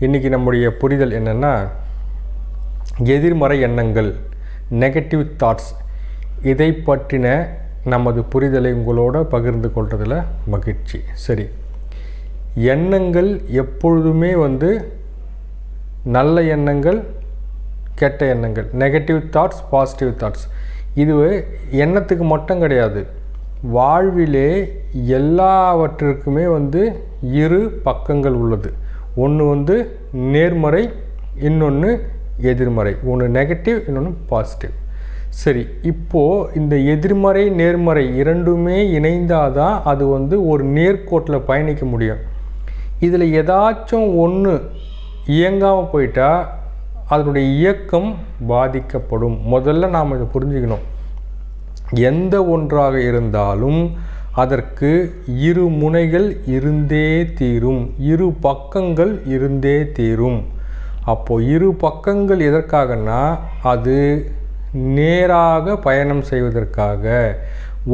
இன்றைக்கி நம்முடைய புரிதல் என்னென்னா எதிர்மறை எண்ணங்கள் நெகட்டிவ் தாட்ஸ் இதை பற்றின நமது புரிதலை உங்களோட பகிர்ந்து கொள்றதில் மகிழ்ச்சி. சரி. எண்ணங்கள் எப்பொழுதுமே வந்து நல்ல எண்ணங்கள் கெட்ட எண்ணங்கள் நெகட்டிவ் தாட்ஸ் பாசிட்டிவ் தாட்ஸ் இது எண்ணத்துக்கு மட்டும் கிடையாது. வாழ்விலே எல்லாவற்றிற்குமே வந்து இரு பக்கங்கள் உள்ளது. ஒன்று வந்து நேர்மறை இன்னொன்று எதிர்மறை. ஒன்று நெகட்டிவ் இன்னொன்று பாசிட்டிவ் சரி இப்போது இந்த எதிர்மறை நேர்மறை இரண்டுமே இணைந்தால் தான் அது வந்து ஒரு நேர்கோட்டில் பயணிக்க முடியும். இதில் ஏதாச்சும் ஒன்று இயங்காமல் போயிட்டால் அதனுடைய இயக்கம் பாதிக்கப்படும். முதல்ல நாம் இதை புரிஞ்சுக்கணும். எந்த ஒன்றாக இருந்தாலும் அதற்கு இரு முனைகள் இருந்தே தீரும் இரு பக்கங்கள் இருந்தே தீரும். அப்போது இரு பக்கங்கள் எதற்காகனா அது நேராக பயணம் செய்வதற்காக.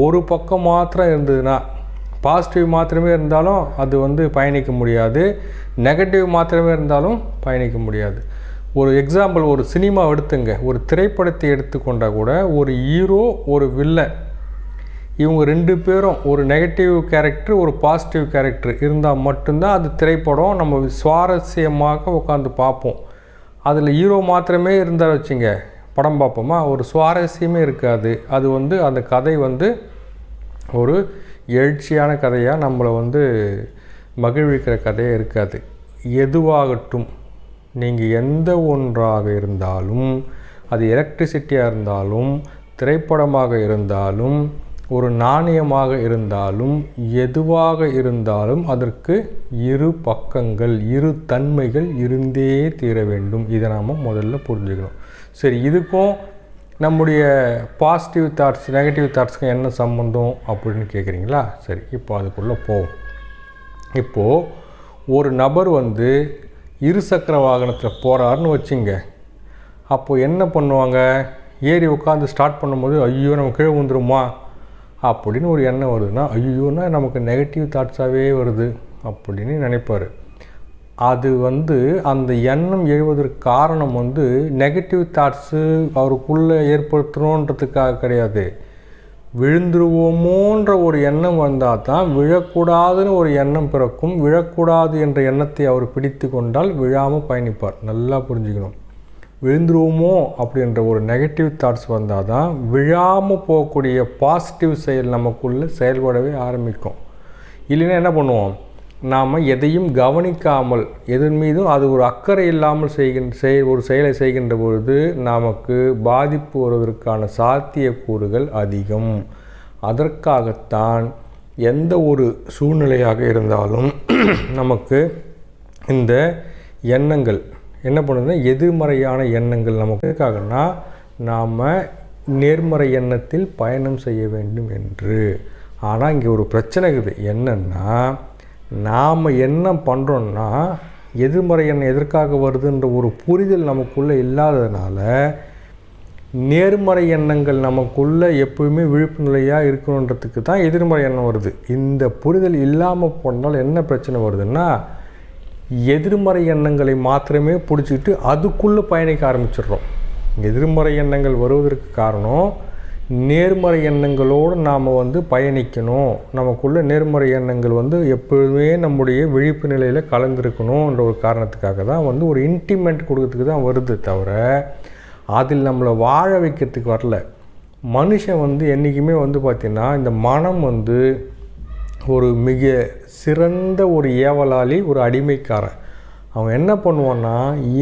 ஒரு பக்கம் மாத்திரம் இருந்ததுன்னா பாசிட்டிவ் மாத்திரமே இருந்தாலும் அது வந்து பயணிக்க முடியாது நெகட்டிவ் மாத்திரமே இருந்தாலும் பயணிக்க முடியாது. ஒரு எக்ஸாம்பிள் ஒரு சினிமா எடுத்துங்க. ஒரு திரைப்படத்தை எடுத்துக்கொண்டால் கூட ஒரு ஹீரோ ஒரு வில்லன் இவங்க ரெண்டு பேரும் ஒரு நெகட்டிவ் கேரக்டர் ஒரு பாசிட்டிவ் கேரக்டர் இருந்தால் மட்டும்தான் அது திரைப்படம் நம்ம சுவாரஸ்யமாக உட்காந்து பார்ப்போம். அதில் ஹீரோ மாத்திரமே இருந்தால் வச்சுங்க படம் பார்ப்போமா? ஒரு சுவாரஸ்யமே இருக்காது. அது வந்து அந்த கதை வந்து ஒரு எழுச்சியான கதையாக நம்மளை வந்து மகிழ்விக்கிற கதையாக இருக்காது. எதுவாகட்டும் நீங்கள் எந்த ஒன்றாக இருந்தாலும் அது எலக்ட்ரிசிட்டியாக இருந்தாலும் திரைப்படமாக இருந்தாலும் ஒரு நாணயமாக இருந்தாலும் எதுவாக இருந்தாலும் அதற்கு இரு பக்கங்கள் இரு தன்மைகள் இருந்தே தீர வேண்டும். இதை நாம் முதல்ல புரிஞ்சுக்கணும். சரி இதுக்கும் நம்முடைய பாசிட்டிவ் தாட்ஸ் நெகட்டிவ் தாட்ஸ்க்கும் என்ன சம்மந்தம் அப்படின்னு கேட்குறீங்களா சரி இப்போ அதுக்குள்ளே போவோம். இப்போது ஒரு நபர் வந்து இருசக்கர வாகனத்தில் போகிறாருன்னு வச்சுங்க. அப்போது என்ன பண்ணுவாங்க? ஏறி உட்காந்து ஸ்டார்ட் பண்ணும்போது ஐயோ நம்ம கீழே விழுந்துருமா அப்படின்னு ஒரு எண்ணம் வருதுன்னா ஐயோன்னா நமக்கு நெகட்டிவ் தாட்ஸாகவே வருது அப்படின்னு நினைப்பார். அது வந்து அந்த எண்ணம் எழுவதற்கு காரணம் வந்து நெகட்டிவ் தாட்ஸு அவருக்குள்ளே ஏற்படுத்தணுன்றதுக்காக கிடையாது. விழுந்துருவோமோன்ற ஒரு எண்ணம் வந்தால் தான் விழக்கூடாதுன்னு ஒரு எண்ணம் பிறக்கும். விழக்கூடாது என்ற எண்ணத்தை அவர் பிடித்து கொண்டால் விழாமல் பயணிப்பார். நல்லா புரிஞ்சுக்கணும். விழுந்துருவோமோ அப்படின்ற ஒரு நெகட்டிவ் தாட்ஸ் வந்தால் தான் விழாமல் போகக்கூடிய பாசிட்டிவ் செயல் நமக்குள்ளே செயல்படவே ஆரம்பிக்கும். இல்லைன்னா என்ன பண்ணுவோம்? நாம் எதையும் கவனிக்காமல் எதன் மீதும் அது ஒரு அக்கறை இல்லாமல் செய்கின்ற செய் ஒரு செயலை செய்கின்ற பொழுது நமக்கு பாதிப்பு வருவதற்கான சாத்தியக்கூறுகள் அதிகம். அதற்காகத்தான் எந்த ஒரு சூழ்நிலையாக இருந்தாலும் நமக்கு இந்த எண்ணங்கள் என்ன பண்ணுதுன்னா எதிர்மறையான எண்ணங்கள் நமக்கு எதுக்காகனா நாம் நேர்மறை எண்ணத்தில் பயணம் செய்ய வேண்டும் என்று. ஆனால் இங்கே ஒரு பிரச்சனை இருக்குது. என்னென்னா நாம் என்ன பண்ணுறோன்னா எதிர்மறை எண்ணம் எதற்காக வருதுன்ற ஒரு புரிதல் நமக்குள்ளே இல்லாததுனால நேர்மறை எண்ணங்கள் நமக்குள்ளே எப்போயுமே விழிப்புணர்வையாக இருக்கணுன்றதுக்கு தான் எதிர்மறை எண்ணம் வருது. இந்த புரிதல் இல்லாமல் போனால் என்ன பிரச்சனை வருதுன்னா எதிர்மறை எண்ணங்களை மாத்திரமே பிடிச்சிக்கிட்டு அதுக்குள்ளே பயணிக்க ஆரம்பிச்சிடுறோம். எதிர்மறை எண்ணங்கள் வருவதற்கு காரணம் நேர்மறை எண்ணங்களோடு நாம் வந்து பயணிக்கணும். நமக்குள்ள நேர்மறை எண்ணங்கள் வந்து எப்பொழுதுமே நம்முடைய விழிப்பு நிலையில் கலந்துருக்கணுன்ற ஒரு காரணத்துக்காக தான் வந்து ஒரு இன்டிமெண்ட் கொடுக்கறதுக்கு தான் வருது தவிர அதில் நம்மளை வாழ வைக்கிறதுக்கு வரல. மனுஷன் வந்து என்றைக்குமே வந்து பார்த்திங்கன்னா இந்த மனம் வந்து ஒரு மிக சிறந்த ஒரு ஏவலாளி ஒரு அடிமைக்காரன். அவன் என்ன பண்ணுவான்னா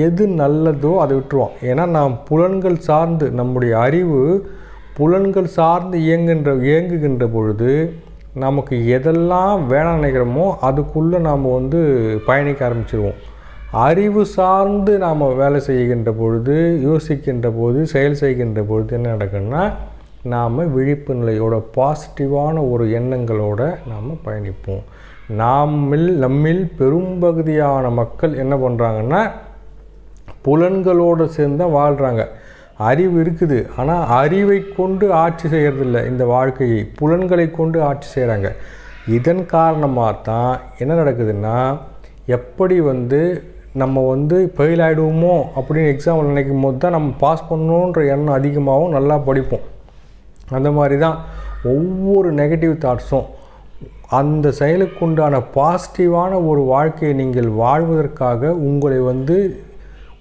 எது நல்லதோ அதை விட்டுருவான். ஏன்னா நாம் புலன்கள் சார்ந்து நம்முடைய அறிவு புலன்கள் சார்ந்து இயங்குகின்ற இயங்குகின்ற பொழுது நமக்கு எதெல்லாம் வேணாம் நினைக்கிறோமோ அதுக்குள்ளே நாம் வந்து பயணிக்க ஆரம்பிச்சிருவோம். அறிவு சார்ந்து நாம் வேலை செய்கின்ற பொழுது யோசிக்கின்ற போது செயல் செய்கின்ற பொழுது என்ன நடக்குன்னா நாம் விழிப்பு நிலையோட பாசிட்டிவான ஒரு எண்ணங்களோட நாம் பயணிப்போம். நாமில் நம்மில் பெரும்பகுதியான மக்கள் என்ன பண்ணுறாங்கன்னா புலன்களோடு சேர்ந்து தான் வாழ்கிறாங்க அறிவு இருக்குது. ஆனால் அறிவை கொண்டு ஆட்சி செய்கிறதில்ல இந்த வாழ்க்கையை. புலன்களை கொண்டு ஆட்சி செய்கிறாங்க இதன் காரணமாக தான் என்ன நடக்குதுன்னா எப்படி வந்து நம்ம வந்து ஃபெயில் ஆகிடுவோமோ அப்படின்னு எக்ஸாம்பிள் நினைக்கும் போது தான் நம்ம பாஸ் பண்ணணுன்ற எண்ணம் அதிகமாகவும் நல்லா படிப்போம். அந்த மாதிரி தான் ஒவ்வொரு நெகட்டிவ் தாட்ஸும் அந்த செயலுக்கு உண்டான பாசிட்டிவான ஒரு வாழ்க்கையை நீங்கள் வாழ்வதற்காக உங்களை வந்து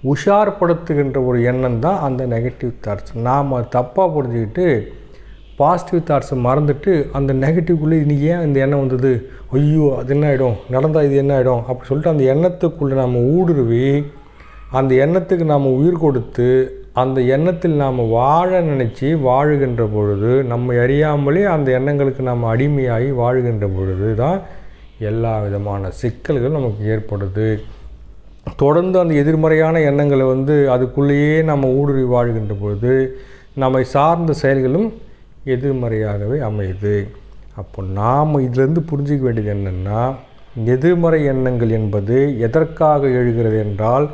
உஷார்படுத்துகின்ற ஒரு எண்ணம் தான் அந்த நெகட்டிவ் தாட்ஸ் நாம் தப்பாக புரிஞ்சுக்கிட்டு பாசிட்டிவ் தாட்ஸை மறந்துட்டு அந்த நெகட்டிவ்குள்ளே இன்றைக்கி ஏன் இந்த எண்ணம் வந்தது? ஐயோ அது என்ன ஆகிடும் நடந்தால் இது என்ன ஆகிடும் அப்படி சொல்லிட்டு அந்த எண்ணத்துக்குள்ளே நம்ம ஊடுருவி அந்த எண்ணத்துக்கு நாம் உயிர் கொடுத்து அந்த எண்ணத்தில் நாம் வாழ நினச்சி வாழுகின்ற பொழுது நம்மை அறியாமலே அந்த எண்ணங்களுக்கு நாம் அடிமையாகி வாழுகின்ற பொழுது தான் எல்லா விதமான சிக்கல்கள் நமக்கு ஏற்படுது. தொடர்ந்து அந்த எதிர்மறையான எண்ணங்களை வந்து அதுக்குள்ளேயே நம்ம ஊடுருவி வாழ்கின்ற பொழுது நம்மை சார்ந்த செயல்களும் எதிர்மறையாகவே அமையுது. அப்போ நாம் இதிலேருந்து புரிஞ்சிக்க வேண்டியது என்னென்னா எதிர்மறை எண்ணங்கள் என்பது எதற்காக எழுகிறது என்றால்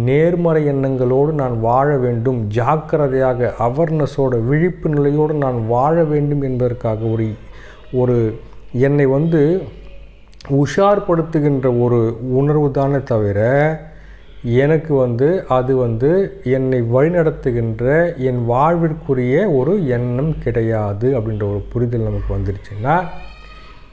நேர்மறை எண்ணங்களோடு நான் வாழ வேண்டும் ஜாக்கிரதையாக அவர்னஸோட விழிப்பு நிலையோடு நான் வாழ வேண்டும் என்பதற்காக ஒரு ஒரு என்னை வந்து உஷார்படுத்துகின்ற ஒரு உணர்வு தானே தவிர எனக்கு வந்து அது வந்து என்னை வழிநடத்துகின்ற என் வாழ்விற்குரிய ஒரு எண்ணம் கிடையாது அப்படின்ற ஒரு புரிதல் நமக்கு வந்துருச்சுன்னா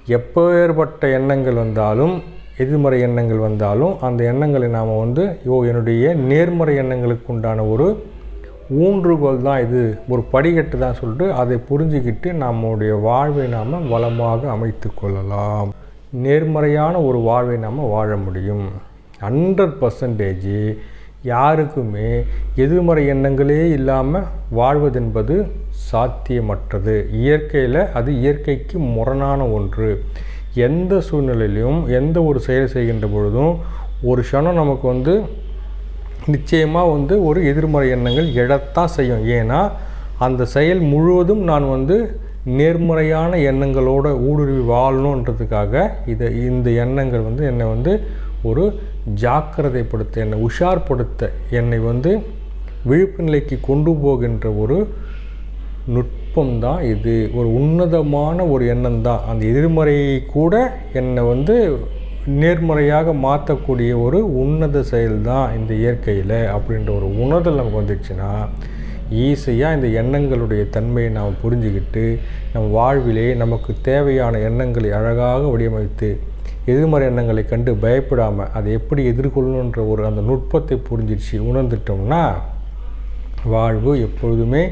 எப்பேற்பட்ட எண்ணங்கள் வந்தாலும் எதிர்மறை எண்ணங்கள் வந்தாலும் அந்த எண்ணங்களை நாம் வந்து யோ என்னுடைய நேர்மறை எண்ணங்களுக்கு உண்டான ஒரு ஊன்றுகோல் தான் இது ஒரு படிக்கட்டு தான் சொல்லிட்டு அதை புரிஞ்சுக்கிட்டு நம்முடைய வாழ்வை நாம் வளமாக அமைத்து கொள்ளலாம். நேர்மறையான ஒரு வாழ்வை நாம் வாழ முடியும். ஹண்ட்ரட் பர்சன்டேஜ் யாருக்குமே எதிர்மறை எண்ணங்களே இல்லாமல் வாழ்வதென்பது சாத்தியமற்றது. இயற்கையில் அது இயற்கைக்கு முரணான ஒன்று. எந்த சூழ்நிலையிலையும் எந்த ஒரு செயலை செய்கின்ற பொழுதும் ஒரு க்ஷணம் நமக்கு வந்து நிச்சயமாக வந்து ஒரு எதிர்மறை எண்ணங்கள் எழத்தான் செய்யும். ஏன்னா அந்த செயல் முழுவதும் நான் வந்து நேர்மறையான எண்ணங்களோடு ஊடுருவி வாழணுன்றதுக்காக இதை இந்த எண்ணங்கள் வந்து என்னை வந்து ஒரு ஜாக்கிரதைப்படுத்த என்னை உஷார்படுத்த என்னை வந்து விழிப்பு நிலைக்கு கொண்டு போகின்ற ஒரு நுட்பம் தான் இது. ஒரு உன்னதமான ஒரு எண்ணம் தான் அந்த எதிர்மறையை கூட என்னை வந்து நேர்மறையாக மாற்றக்கூடிய ஒரு உன்னத செயல் தான் இந்த இயற்கையில் அப்படின்ற ஒரு உணர்தல் நமக்கு வந்துச்சுன்னா ஈஸியாக இந்த எண்ணங்களுடைய தன்மையை நாம் புரிஞ்சுக்கிட்டு நம் வாழ்விலே நமக்கு தேவையான எண்ணங்களை அழகாக வடிவமைத்து எதிர்மறை எண்ணங்களை கண்டு பயப்படாமல் அதை எப்படி எதிர்கொள்ளணுன்ற ஒரு அந்த நுட்பத்தை புரிஞ்சிடுச்சு உணர்ந்துட்டோம்னா வாழ்வு எப்பொழுதுமே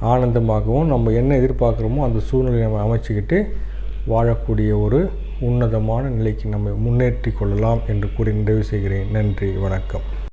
ஆனந்தமாகவும் நம்ம என்ன எதிர்பார்க்குறோமோ அந்த சூழ்நிலையை நம்ம அமைச்சிக்கிட்டு வாழக்கூடிய ஒரு உன்னதமான நிலைக்கு நம்ம முன்னேற்றி கொள்ளலாம் என்று கூறி நிறைவு செய்கிறேன். நன்றி வணக்கம்.